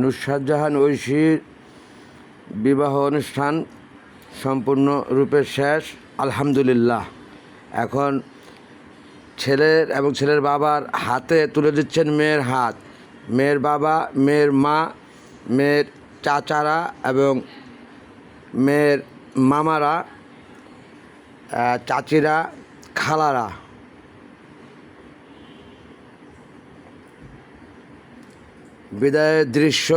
নুসরাত জাহান ঐশীর বিবাহ অনুষ্ঠান সম্পূর্ণরূপে শেষ, আলহামদুলিল্লাহ। এখন ছেলের এবং ছেলের বাবার হাতে তুলে দিচ্ছেন মেয়ের হাত। মেয়ের বাবা, মেয়ের মা, মেয়ের চাচারা এবং মেয়ের মামারা চাচিরা, খালারা। বিদায়ের দৃশ্য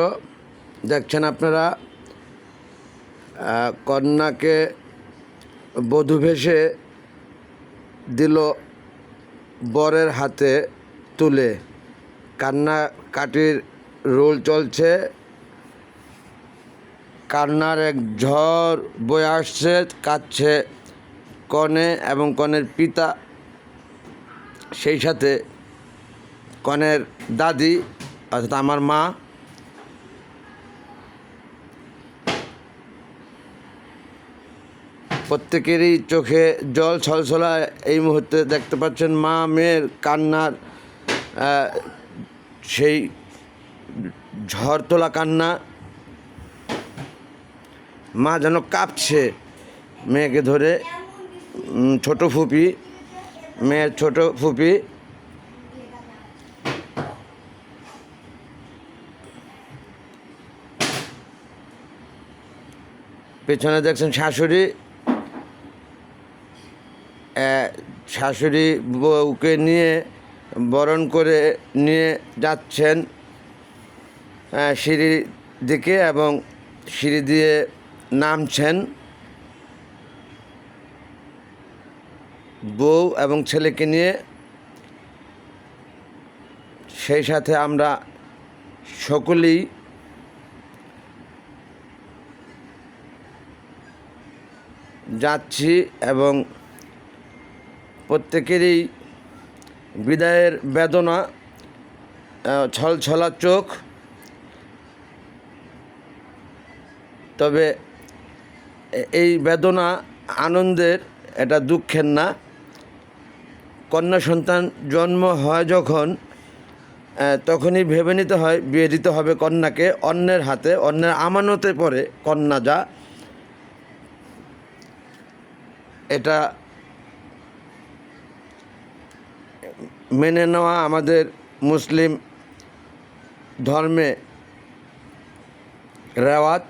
দেখছেন আপনারা। কন্যাকে বধূ ভেসে দিল বরের হাতে তুলে। কান্নাকাটির রোল চলছে। কান্নার এক ঝড় বয়ে আসছে, কাঁদছে কনে এবং কনের পিতা। সেই সাথে কনের দাদি অর্থাৎ আমার মা। প্রত্যেকেরই চোখে জল ছলছলা, এই মুহূর্তে দেখতে পাচ্ছেন মা, মেয়ের কান্নার সেই ঝড় তোলা কান্না। মা যেন কাঁপছে মেয়েকে ধরে ছোট ফুপি, মেয়ের ছোট ফুপি। পেছনে দেখছেন শাশুড়ি। শাশুড়ি বউকে নিয়ে, বরণ করে নিয়ে যাচ্ছেন সিঁড়ির দিকে এবং সিঁড়ি দিয়ে নামছেন। বউ এবং ছেলেকে নিয়ে। সেই সাথে আমরা সকলেই যাচ্ছি এবং প্রত্যেকেরই বিদায়ের বেদনা ছলছলা চোখ। তবে এই বেদনা আনন্দের এটা দুঃখের না। কন্যা সন্তান জন্ম হয় যখন তখনই ভেবে নিতে হয়, বিয়ে দিতে হবে কন্যাকে। অন্যের হাতে, অন্যের আমানতে পড়ে কন্যা যা এটা মেনে নেওয়া আমাদের মুসলিম ধর্মে রেওয়াজ।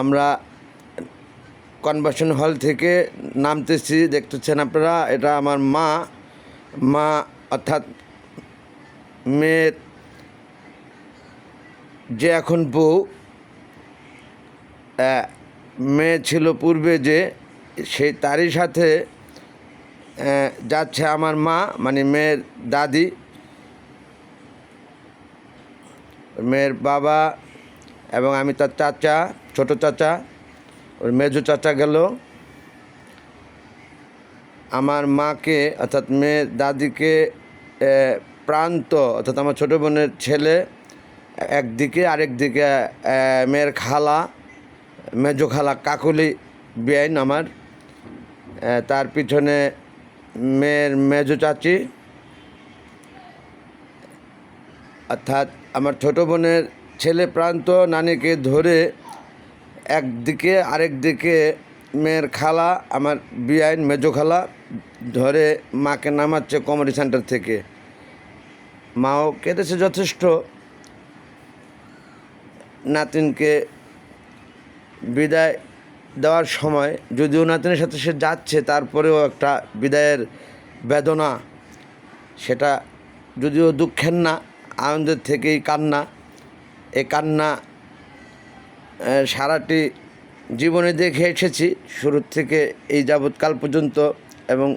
আমরা কনভার্সন হল থেকে নামতেছি, দেখতেছেন আপনারা, এটা আমার মা। মা অর্থাৎ মেয়ের যে এখন বউ মেয়ে ছিল পূর্বে যে সেই তারই সাথে যাচ্ছে আমার মা মানে মেয়ের দাদি। মেয়ের বাবা এবং আমি তার চাচা, ছোট চাচা, ওর মেজো চাচা গেল। আমার মাকে, অর্থাৎ মেয়ের দাদিকে প্রান্ত, অর্থাৎ আমার ছোটো বোনের ছেলে, একদিকে, আরেক দিকে মেয়ের খালা, মেজো খালা কাকুলি বেআইন আমার। তার পিছনে মেয়ের মেজো চাচি, অর্থাৎ আমার ছোটো বোনের ছেলে প্রান্ত নানিকে ধরে একদিকে আরেক দিকে মেয়ের খালা, আমার বিআইন মেজো খালা ধরে মাকে নামাচ্ছে কমেডি সেন্টার থেকে। মাও কেঁদেছে যথেষ্ট। নাতিনকে বিদায় দেওয়ার সময় যদিও নাতিনের সাথে সে যাচ্ছে, তারপরেও একটা বিদায়ের বেদনা, সেটা যদিও দুঃখের না, আনন্দের থেকেই কান্না। এ কান্না সারাটি জীবনে দেখে এসেছি, শুরুর থেকে এই যাবৎকাল পর্যন্ত এবং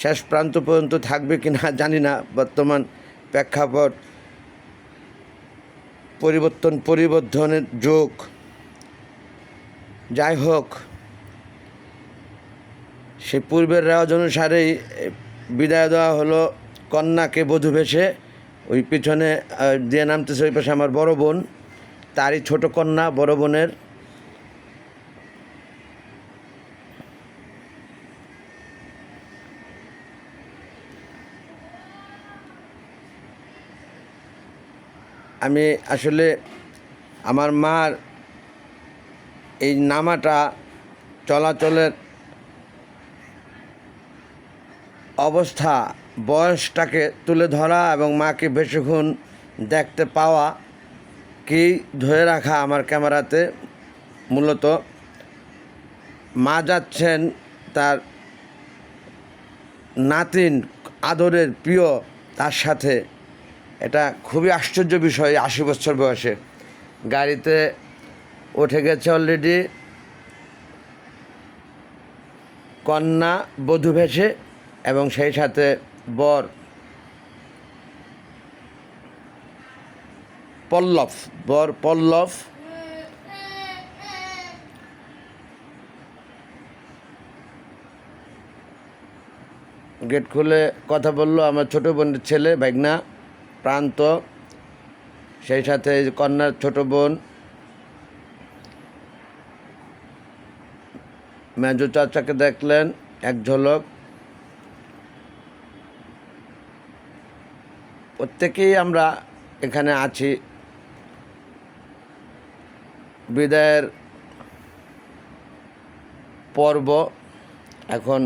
শেষ প্রান্ত পর্যন্ত থাকবে কি না জানি না, বর্তমান প্রেক্ষাপট পরিবর্তন, পরিবর্ধনের যোগ যাই হোক, সে পূর্বের রেওয়াজ অনুসারেই বিদায় দেওয়া হলো কন্যাকে বধূ ভেসে ওই পিছনে দিয়ে নামতেছে ওই পাশে আমার বড় বোন, তারই ছোট কন্যা, বড় বোনের। আমি আসলে আমার মার এই নামাটা চলাচলের অবস্থা, বয়সটাকে তুলে ধরা এবং মাকে বেশিক্ষণ দেখতে পাওয়া কি ধরে রাখা আমার ক্যামেরাতে মূলত মা যাচ্ছেন তার নাতিন আদরের প্রিয় তার সাথে। এটা খুবই আশ্চর্য বিষয়, আশি বছর বয়সে। গাড়িতে উঠে গেছে অলরেডি কন্যা, বধূ ভেসে এবং সেই সাথে বর। পল্লব বর পল্লব। গেট খুলে কথা বলল, আমার ছোট বোনের ছেলে, ভাগনা, প্রান্ত। সেই সাথে কন্যার ছোট বোন। মেজো চাচাকে দেখলেন, এক ঝলক। প্রত্যেকেই আমরা এখানে আছি। বিদায়ের পর্ব এখন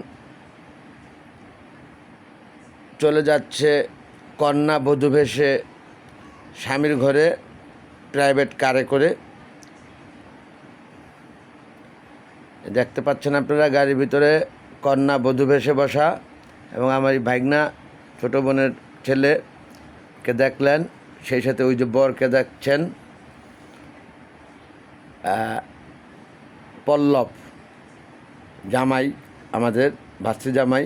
চলে যাচ্ছে কন্যা বধূ ভেসে স্বামীর ঘরে প্রাইভেট কারে করে। দেখতে পাচ্ছেন আপনারা গাড়ির ভিতরে কন্যা বধূ ভেসে বসা এবং আমার এই ভাগনা ছোটো বোনের ছেলেকে দেখলেন, সেই সাথে ওই যে বরকে দেখছেন পল্লব জামাই, আমাদের ভাস্তি জামাই।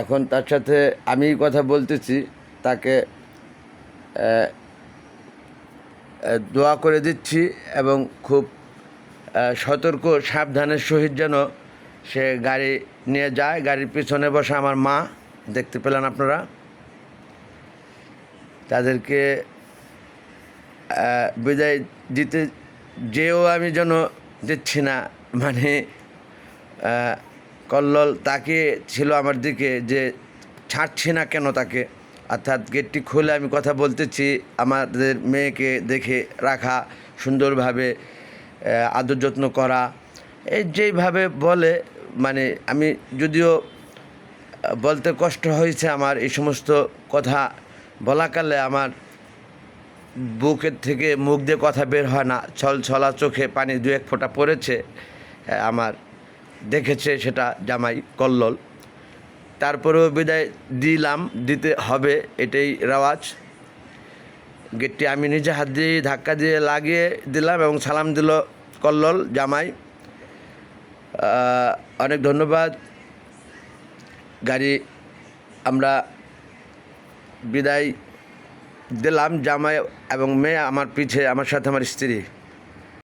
এখন তার সাথে আমি কথা বলতেছি, তাকে দোয়া করে দিচ্ছি এবং খুব সতর্ক, সাবধানের সহিত যেন সে গাড়ি নিয়ে যায়, গাড়ির পিছনে বসে আমার মা, দেখতে পেলেন আপনারা। তাদেরকে বিদায় দিতে যেও আমি যেন দিচ্ছি না। মানে কল্লোল তাকে ছিল আমার দিকে যে ছাড়ছি না কেন তাকে। অর্থাৎ গেটটি খুলে আমি কথা বলতেছি, আমাদের মেয়েকে দেখে রাখা সুন্দরভাবে আদর যত্ন করা। এই যেইভাবে বলে মানে আমি যদিও বলতে কষ্ট হয়েছে আমার এই সমস্ত কথা বলাকালে আমার বুকের থেকে মুখ দিয়ে কথা বের হয় না। ছল ছলা চোখে পানি দু এক ফোঁটা পড়েছে আমার দেখেছে সেটা জামাই কল্লোল। তারপরেও বিদায় দিলাম, দিতে হবে এটাই রেওয়াজ। গেটটি আমি নিজে হাত দিয়ে ধাক্কা দিয়ে লাগিয়ে দিলাম এবং সালাম দিল কল্লল জামাই। অনেক ধন্যবাদ। গাড়ি আমরা বিদায় দিলাম জামাই এবং মেয়ে আমার পিছে, আমার সাথে আমার স্ত্রী।